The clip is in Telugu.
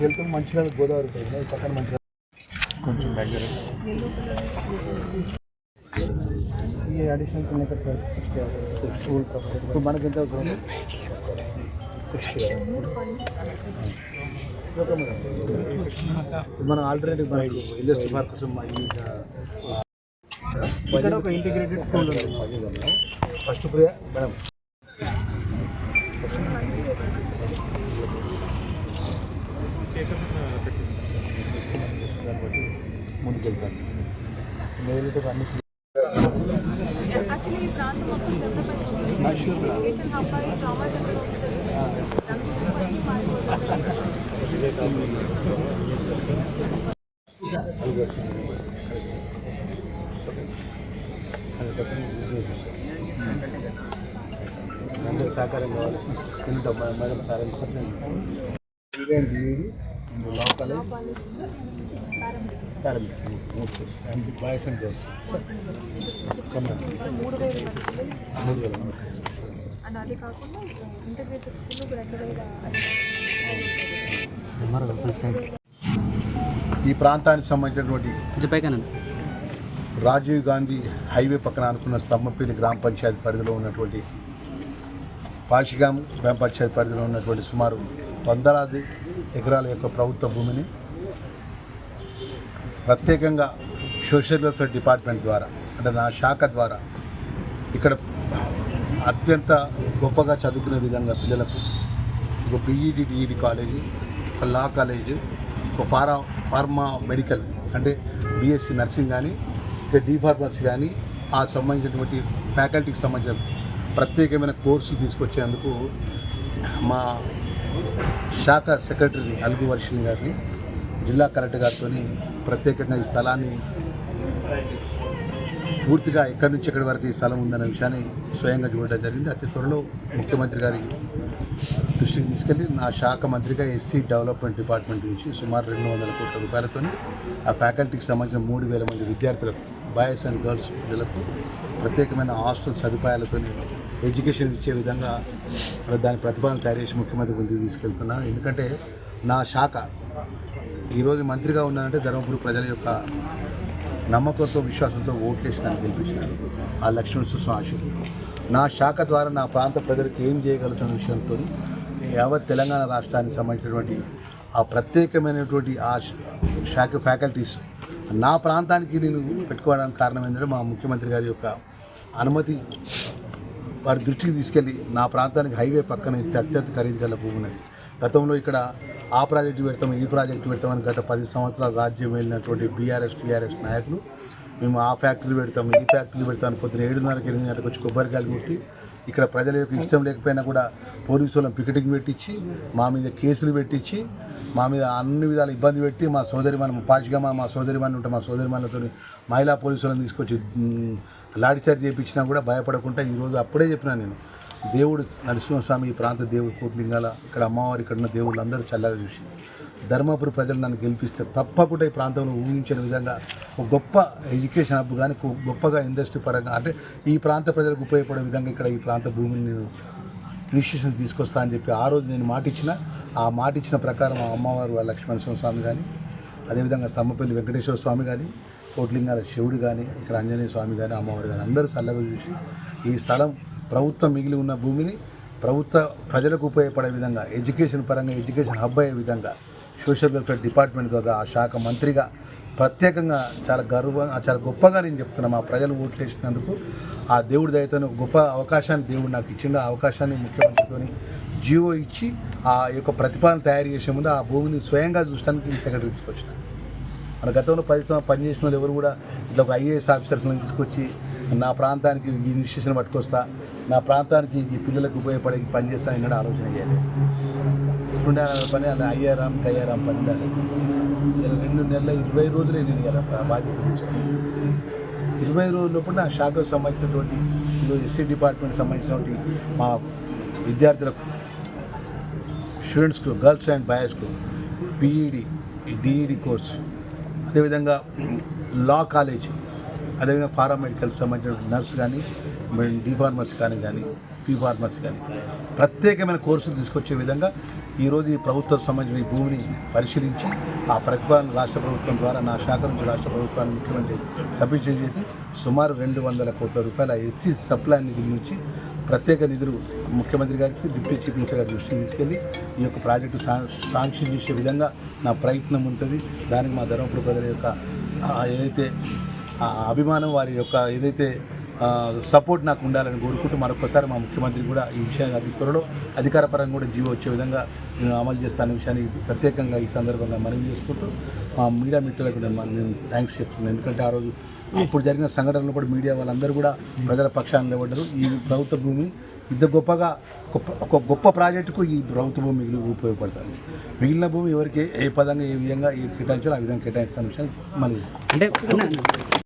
వెళ్తాం మంచిర్యాల గోదావరి పక్కన మంచిర్యాల కొంచెం దగ్గర. ఈ అడిషనల్ కిలోమీటర్ స్కూల్ ఇప్పుడు మనకి ఎంత అవసరం? మనం ఆల్టర్నేటివ్ ఇండస్ట్రీ పార్క్ కోసం ఇక్కడ ఒక ఇంటిగ్రేటెడ్ స్కూల్ ఉంది. ఫస్ట్ ప్రియా మేడం ముందుకెళ్తాను మేలుతో అన్ని యాక్చువల్లీ ఈ ప్రాంతం మొత్తం డెవలప్ అయిపోతుంది ఎడ్యుకేషన్ హబ్ అయ్యి ట్రామా సెంటర్ వస్తుంది రంగం పని పాల్గొంటుంది అందరూ సహకారం కావాలి. ఎందుకంటే మా madam sir BEd law college paramedical okay and boys and girls మూడు వేలు నడుస్తుంది మూడు వేల అండ్ అది కాకుండా ఇంటర్గ్రేటెడ్ స్కూల్ రెగ్యులర్గా ఈ ప్రాంతానికి సంబంధించినటువంటి రాజీవ్ గాంధీ హైవే పక్కన అనుకున్న స్తంభపల్లి గ్రామ పంచాయతీ పరిధిలో ఉన్నటువంటి పాషిగాం గ్రామ పంచాయతీ పరిధిలో ఉన్నటువంటి సుమారు వందలాది ఎకరాల యొక్క ప్రభుత్వ భూమిని ప్రత్యేకంగా సోషల్ వెల్ఫేర్ డిపార్ట్మెంట్ ద్వారా అంటే నా శాఖ ద్వారా ఇక్కడ అత్యంత గొప్పగా చదువుకునే విధంగా పిల్లలకు ఒక బీఈడి డిఈడి కాలేజీ ఒక లా కాలేజ్ ఒక ఫారా ఫార్మా మెడికల్ అంటే బీఎస్సీ నర్సింగ్ కానీ ఇక డి ఫార్మసీ కానీ ఆ సంబంధించినటువంటి ఫ్యాకల్టీకి సంబంధించిన ప్రత్యేకమైన కోర్సులు తీసుకొచ్చేందుకు మా శాఖ సెక్రటరీ అల్గు వర్షిణి గారిని జిల్లా కలెక్టర్ గారితో ప్రత్యేకంగా ఈ స్థలాన్ని పూర్తిగా ఎక్కడి నుంచి ఎక్కడి వరకు ఈ స్థలం ఉందనే విషయాన్ని స్వయంగా చూడడం జరిగింది. అతి త్వరలో ముఖ్యమంత్రి గారి దృష్టికి తీసుకెళ్ళి నా శాఖ మంత్రిగా ఎస్సీ డెవలప్మెంట్ డిపార్ట్మెంట్ నుంచి సుమారు రెండు వందల కోట్ల రూపాయలతో ఆ ఫ్యాకల్టీకి సంబంధించిన మూడు వేల మంది విద్యార్థులకు బాయ్స్ అండ్ గర్ల్స్ పిల్లలకు ప్రత్యేకమైన హాస్టల్ సదుపాయాలతో ఎడ్యుకేషన్ ఇచ్చే విధంగా దాని ప్రతిపాదన తయారు చేసి ముఖ్యమంత్రి గురించి తీసుకెళ్తున్నా. ఎందుకంటే నా శాఖ ఈరోజు మంత్రిగా ఉన్నానంటే ధర్మపురి ప్రజల యొక్క నమ్మకంతో విశ్వాసంతో ఓట్లేసి నన్ను గెలిపించినారు. ఆ లక్ష్మణ సుస్వామి ఆశీర్వాదం. నా శాఖ ద్వారా నా ప్రాంత ప్రజలకు ఏం చేయగలుగుతున్న విషయంతో యావత్ తెలంగాణ రాష్ట్రానికి సంబంధించినటువంటి ఆ ప్రత్యేకమైనటువంటి ఆ శాఖ ఫ్యాకల్టీస్ నా ప్రాంతానికి నేను పెట్టుకోవడానికి కారణం ఏంటంటే మా ముఖ్యమంత్రి గారి యొక్క అనుమతి. వారి దృష్టికి తీసుకెళ్ళి నా ప్రాంతానికి హైవే పక్కన అత్యంత ఖరీదు గల భూమి ఉన్నది. గతంలో ఇక్కడ ఆ ప్రాజెక్టు పెడతాం ఈ ప్రాజెక్టు పెడతామని గత పది సంవత్సరాలు రాజ్యం వెళ్ళినటువంటి బీఆర్ఎస్ టీఆర్ఎస్ నాయకులు. మేము ఆ ఫ్యాక్టరీ పెడతాం ఈ ఫ్యాక్టరీ పెడతాం పొద్దున ఏడున్నరకి ఎనిమిది గంటలకు వచ్చి కొబ్బరికాయలు కొట్టి ఇక్కడ ప్రజల యొక్క ఇష్టం లేకపోయినా కూడా పోలీసు వాళ్ళని పికెటింగ్ పెట్టించి మా మీద కేసులు పెట్టించి మా మీద అన్ని విధాల ఇబ్బంది పెట్టి మా సోదరి మనం పాచిగా మా సోదరి మన ఉంటే మా సోదరి మనతో మహిళా పోలీసులను తీసుకొచ్చి మ్, లాఠీచార్జ్ చేయించినా కూడా భయపడకుండా ఈరోజు అప్పుడే చెప్పినా నేను. దేవుడు నరసింహస్వామి ఈ ప్రాంత దేవుడు కోట్లింగాల ఇక్కడ అమ్మవారి ఇక్కడ ఉన్న దేవుళ్ళు అందరూ చల్లగా చూసి. ధర్మపురి ప్రజలు నన్ను గెలిపిస్తే తప్పకుండా ఈ ప్రాంతంలో ఊహించిన విధంగా ఒక గొప్ప ఎడ్యుకేషన్ హబ్ కానీ గొప్పగా ఇండస్ట్రీ పరంగా అంటే ఈ ప్రాంత ప్రజలకు ఉపయోగపడే విధంగా ఇక్కడ ఈ ప్రాంత భూమిని నేను ఇనిషియేషన్ తీసుకొస్తా అని చెప్పి ఆ రోజు నేను మాట ఇచ్చిన. ఆ మాట ఇచ్చిన ప్రకారం ఆ అమ్మవారు లక్ష్మణ స్వామి కానీ అదేవిధంగా స్తంభపల్లి వెంకటేశ్వర స్వామి కానీ కోట్లింగాల శివుడు కానీ ఇక్కడ ఆంజనేయ స్వామి కానీ అమ్మవారు కానీ అందరూ చల్లగా చూసి ఈ స్థలం ప్రభుత్వం మిగిలి ఉన్న భూమిని ప్రభుత్వ ప్రజలకు ఉపయోగపడే విధంగా ఎడ్యుకేషన్ పరంగా ఎడ్యుకేషన్ హబ్ అయ్యే విధంగా సోషల్ వెల్ఫేర్ డిపార్ట్మెంట్ ద్వారా ఆ శాఖ మంత్రిగా ప్రత్యేకంగా చాలా గర్వంగా చాలా గొప్పగా నేను చెప్తున్నాను మా ప్రజలు ఓట్లు వేసినందుకు ఆ దేవుడి దయతను గొప్ప అవకాశాన్ని దేవుడు నాకు ఇచ్చిండు ఆ అవకాశాన్ని ముఖ్యమంత్రితోని జియో ఇచ్చి ఆ యొక్క ప్రతిపాదన తయారు చేసే ముందు ఆ భూమిని స్వయంగా చూడటానికి సెక్రటరీ తీసుకొచ్చిన. మన గతంలో పది పనిచేసిన వాళ్ళు ఎవరు కూడా ఇట్లా ఒక ఐఏఎస్ ఆఫీసర్స్ని తీసుకొచ్చి నా ప్రాంతానికి ఈ ఇన్స్టిట్యూషన్ పట్టుకొస్తా నా ప్రాంతానికి ఈ పిల్లలకు ఉపయోగపడే పనిచేస్తా పని చేస్తా అన్నాడు ఆలోచన చేయాలి. ఇప్పుడుండే పని అలా అయ్యారాం కయ్యారాం పని ఉండాలి. ఇలా రెండు నెలల ఇరవై రోజులే నేను బాధ్యత తీసుకున్నాను. ఇరవై రోజులప్పుడు నా శాఖకు సంబంధించినటువంటి ఎస్సీ డిపార్ట్మెంట్ సంబంధించినటువంటి మా విద్యార్థులకు స్టూడెంట్స్కు గర్ల్స్ అండ్ బాయ్స్కు పీఈడి డిఈడి కోర్స్ అదేవిధంగా లా కాలేజ్ అదేవిధంగా పారామెడికల్ సంబంధించిన నర్స్ కానీ డి ఫార్మసీ కానీ కానీ పీ ఫార్మసీ కానీ ప్రత్యేకమైన కోర్సులు తీసుకొచ్చే విధంగా ఈరోజు ఈ ప్రభుత్వం సంబంధించిన ఈ భూమిని పరిశీలించి ఆ ప్రతిపాదన రాష్ట్ర ప్రభుత్వం ద్వారా నా శాఖ నుంచి రాష్ట్ర ప్రభుత్వాన్ని ముఖ్యమంత్రి సబ్మిట్ చేసి సుమారు రెండు వందల కోట్ల రూపాయల ఎస్సీ సప్లై నిధుల నుంచి ప్రత్యేక నిధులు ముఖ్యమంత్రి గారికి డిప్యూటీ చీఫ్ మినిస్టర్ గారి దృష్టికి తీసుకెళ్ళి ఈ యొక్క ప్రాజెక్టు సా శాంక్షన్ చేసే విధంగా నా ప్రయత్నం ఉంటుంది. దానికి మా ధర్మపురి ప్రజల యొక్క ఏదైతే అభిమానం వారి యొక్క ఏదైతే సపోర్ట్ నాకు ఉండాలని కోరుకుంటూ మరొకసారి మా ముఖ్యమంత్రి కూడా ఈ విషయాన్ని అతి త్వరలో అధికారపరంగా కూడా జీవో వచ్చే విధంగా నేను అమలు చేస్తాను విషయాన్ని ప్రత్యేకంగా ఈ సందర్భంగా మనవి చేసుకుంటూ మా మీడియా మిత్రులకు నేను నేను థ్యాంక్స్ చెప్తున్నాను. ఎందుకంటే ఆ రోజు ఇప్పుడు జరిగిన సంఘటనలు కూడా మీడియా వాళ్ళందరూ కూడా ప్రజల పక్షాన్ని నిలబడ్డారు. ఈ ప్రభుత్వ భూమి ఇంత గొప్పగా గొప్ప ఒక గొప్ప ప్రాజెక్టుకు ఈ ప్రభుత్వ భూమి మిగిలి ఉపయోగపడుతుంది. మిగిలిన భూమి ఎవరికి ఏ పదంగా ఏ విధంగా ఏ కేటాయించాలో ఆ విధంగా కేటాయిస్తాను విషయాన్ని మనం అంటే